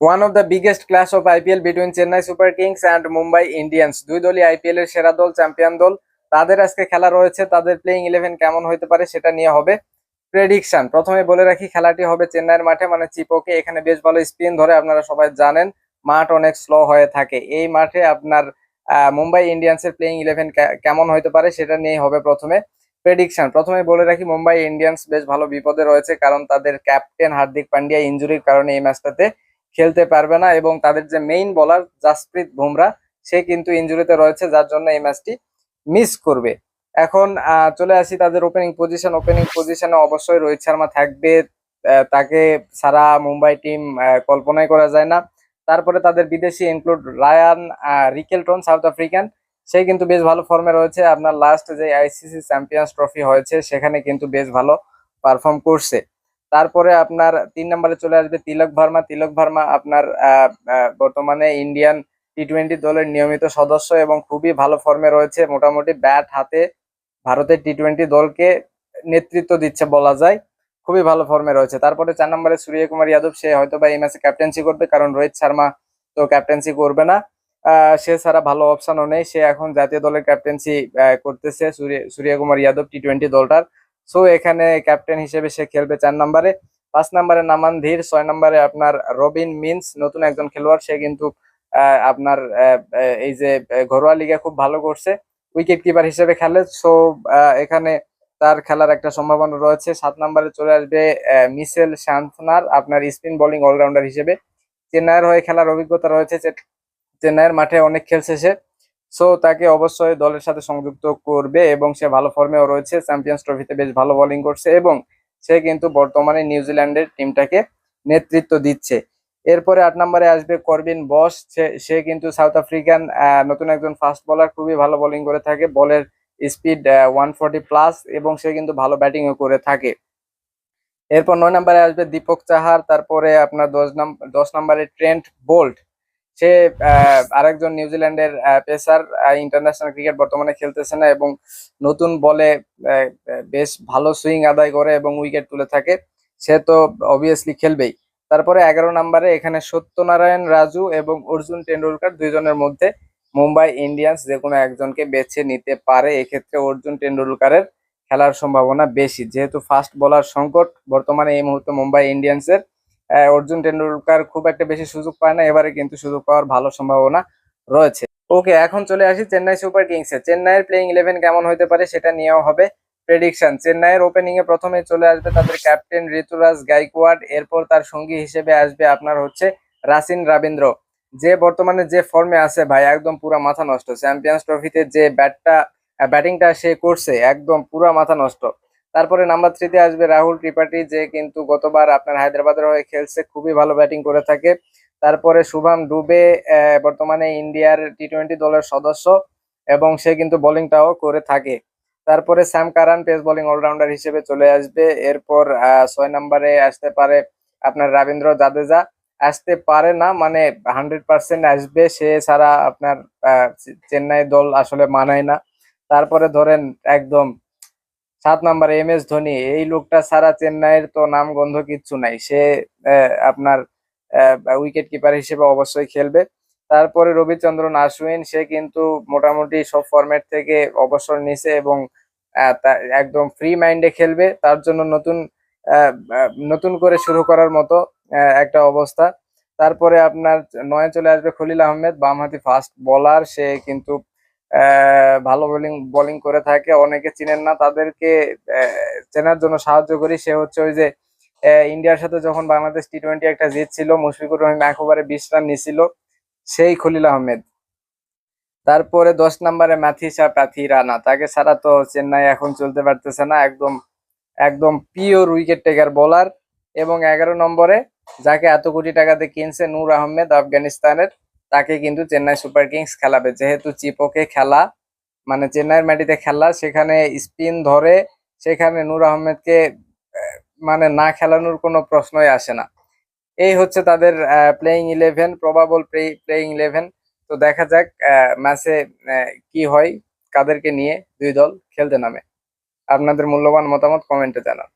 One of the biggest clash of IPL between Chennai super kings and Mumbai Indians দুই দলই IPL এর সেরা দল চ্যাম্পিয়ন দল। তাদের আজকে খেলা রয়েছে, তাদের প্লেইং ইলেভেন কেমন হতে পারে সেটা নিয়ে হবে প্রেডিকশন প্রথমে বলে রাখি, খেলাটি হবে চেন্নাইয়ের মাঠে মানে চিপোকে। এখানে বেশ ভালো স্পিন ধরে আপনারা সবাই জানেন, মাঠ অনেক স্লো হয়ে থাকে। এই মাঠে আপনার মুম্বাই ইন্ডিয়ান্সের প্লেইং ইলেভেন কেমন হতে পারে সেটা নিয়ে হবে প্রথমে প্রেডিকশন প্রথমে বলে রাখি মুম্বাই ইন্ডিয়ান্স বেশ ভালো বিপদে রয়েছে, কারণ তাদের ক্যাপ্টেন হার্দিক পান্ডিয়া ইনজুরির কারণে এই ম্যাচটাতে খেলতে পারবে না এবং তাদের যে মেইন বলার জাসপ্রীত বুমরা, সে কিন্তু ইনজুরিতে রয়েছে, যার জন্য এই ম্যাচটি মিস করবে। এখন চলে আসি তাদের ওপেনিং পজিশন ওপেনিং পজিশনে অবশ্যই রোহিত শর্মা থাকবে। তাকে সারা মুম্বাই টিম কল্পনাই করা যায় না। তারপরে তাদের বিদেশি include Ryan Rickelton South African সে কিন্তু বেশ ভালো ফর্মে রয়েছে। আপনার লাস্ট যে আইসিসি চ্যাম্পিয়ন্স ট্রফি হয়েছে, সেখানে কিন্তু বেশ ভালো পারফর্ম করছে। তারপরে আপনার তিন নম্বরে চলে আসবে তিলক ভার্মা। তিলক ভার্মা আপনার বর্তমানে ইন্ডিয়ান টি টোয়েন্টি দলের নিয়মিত সদস্য এবং খুবই ভালো ফর্মে রয়েছে। মোটামুটি ব্যাট হাতে ভারতের টি টোয়েন্টি দলকে নেতৃত্ব দিচ্ছে বলা যায়। খুবই ভালো ফর্মে রয়েছে। তারপরে চার নম্বরে সূর্য কুমার যাদব, সে হয়তো বা এই ম্যাচে ক্যাপ্টেন্সি করবে কারণ রোহিত শর্মা তো ক্যাপ্টেন্সি করবে না। সে ছাড়া ভালো অপশনও নেই। সে এখন জাতীয় দলের ক্যাপ্টেন্সি করতেছে সূর্য কুমার যাদব টি টোয়েন্টি দলটার। সো এখানে ক্যাপ্টেন হিসেবে সে খেলবে চার নম্বরে। পাঁচ নম্বরে নামান ধীর, ছয় নম্বরে আপনার রবিন মিন্স, নতুন একজন খেলোয়াড়। সে কিন্তু আপনার এই যে ঘরোয়া লিগে খুব ভালো করছে। উইকেট কিপার হিসেবে খেলে। সো এখানে তার খেলার একটা সম্ভাবনা রয়েছে। সাত নম্বরে চলে আসবে মিশেল শান্তনার, আপনার স্পিন বোলিং অলরাউন্ডার হিসেবে। চেন্নাইয়ের হয়ে খেলার অভিজ্ঞতা রয়েছে চেন্নাইয়ের মাঠে অনেক খেলছে সে। সো তাকে অবশ্যই দলের সাথে সংযুক্ত করবে এবং সে ভালো ফর্মেও রয়েছে চ্যাম্পিয়ন্স ট্রফিতে বেশ ভালো বোলিং করছে এবং সে কিন্তু বর্তমানে নিউজিল্যান্ডের টিমটাকে নেতৃত্ব দিচ্ছে। এরপরে আট নম্বরে আসবে করবিন বস সে কিন্তু সাউথ আফ্রিকান নতুন একজন ফাস্ট বোলার খুবই ভালো বোলিং করে থাকে বলের স্পিড ওয়ান ফোর্টি প্লাস এবং সে কিন্তু ভালো ব্যাটিংও করে থাকে। এরপর নয় নম্বরে আসবে দীপক চাহার, তারপরে আপনার দশ নম্বর দশ নম্বরে ট্রেন্ট বোল্ট সে আরেকজন নিউজিল্যান্ডের পেসার ইন্টারন্যাশনাল ক্রিকেট বর্তমানে খেলতেছে না এবং নতুন বলে বেশ ভালো সুইং আদায় করে এবং উইকেট তুলে থাকে। সে তো অবভিয়াসলি খেলবেই। তারপরে এগারো নম্বরে এখানে সত্যনারায়ণ রাজু এবং অর্জুন টেন্ডুলকার দুইজনের মধ্যে মুম্বাই ইন্ডিয়ান্স যে কোনো একজনকে বেছে নিতে পারে। এক্ষেত্রে অর্জুন টেন্ডুলকারের খেলার সম্ভাবনা বেশি। যেহেতু ফাস্ট বলার সংকট, বর্তমানে এই মুহূর্তে মুম্বাই ইন্ডিয়ান্সের অর্জুন টেন্ডুলকার খুব একটা বেশি সুযোগ পায় না, এবারে কিন্তু সুযোগ পাওয়ার ভালো সম্ভাবনা রয়েছে। ওকে, এখন চলে আসি চেন্নাই সুপার কিংস। কিংসে চেন্নাইয়ের প্লেইং ইলেভেন কেমন হতে পারে সেটা নিয়েও হবে প্রেডিকশন চেন্নাইয়ের ওপেনিং এ প্রথমে চলে আসবে তাদের ক্যাপ্টেন ঋতুরাজ গাইকোয়াড, এরপর তার সঙ্গী হিসেবে আসবে আপনার হচ্ছে রাসিন রাবীন্দ্র। যে বর্তমানে যে ফর্মে আছে ভাই, একদম পুরা মাথা নষ্ট। চ্যাম্পিয়ন্স ট্রফিতে যে ব্যাটটা ব্যাটিংটা সে করছে, একদম পুরা মাথা নষ্ট। তারপরে নাম্বার থ্রিতে আসবে রাহুল ত্রিপাঠী, যে কিন্তু গতবার আপনার হায়দ্রাবাদের হয়ে খেলছে, খুবই ভালো ব্যাটিং করে থাকে। তারপরে শুভম ডুবে বর্তমানে ইন্ডিয়ার টি টোয়েন্টি দলের সদস্য এবং সে কিন্তু বোলিংটাও করে থাকে। তারপরে Sam Curran pace bowling allrounder হিসেবে চলে আসবে। এরপর ছয় নম্বরে আসতে পারে আপনার রবীন্দ্র জাদেজা। আসতে পারে না মানে হান্ড্রেড পার্সেন্ট আসবে, সে ছাড়া আপনার চেন্নাই দল আসলে মানায় না। তারপরে ধরেন একদম সাত নাম্বার, এম এস ধোনি, এই লোকটা সারা চেন্নাইয়ের তো নাম গন্ধ কিচ্ছু নাই। সে আপনার উইকেট কিপার হিসেবে অবশ্যই খেলবে। তারপরে রবিচন্দ্রন আশ্বিন, সে কিন্তু মোটামুটি সব ফরম্যাট থেকে অবসর নিছে এবং একদম ফ্রি মাইন্ডে খেলবে। তার জন্য নতুন নতুন করে শুরু করার মতো একটা অবস্থা। তারপরে আপনার নয় চলে আসবে খলিল আহমেদ, বামহাতি ফাস্ট বোলার সে কিন্তু ভালো বোলিং বোলিং করে থাকে। অনেকে চিনেন না, তাদেরকে চেনার জন্য সাহায্য করি। সে হচ্ছে ওই যে ইন্ডিয়ার সাথে যখন বাংলাদেশ টি টোয়েন্টি একটা জিতছিল, মুশফিকুর রহিম এক ওভারে বিশ রান নিছিল, সেই খলিল আহমেদ। তারপরে দশ নম্বরে ম্যাথিসা প্যাথি রানা তাকে ছাড়া তো চেন্নাই এখন চলতে পারতেছে না। একদম একদম পিওর উইকেট টেকার বোলার এবং এগারো নম্বরে যাকে এত কোটি টাকাতে কিনছে নূর আহমেদ আফগানিস্তানের। তাকে কিন্তু চেন্নাই সুপার কিংস খেলাবে। যেহেতু চিপোকে খেলা মানে চেন্নাইয়ের মাটিতে খেলা সেখানে স্পিন ধরে সেখানে নূর আহমেদকে আহ, মানে না খেলানোর কোনো প্রশ্নই আসে না। এই হচ্ছে তাদের playing eleven probable playing eleven তো দেখা যাক ম্যাচে কি হয় কাদেরকে নিয়ে দুই দল খেলতে নামে। আপনাদের মূল্যবান মতামত কমেন্টে জানান।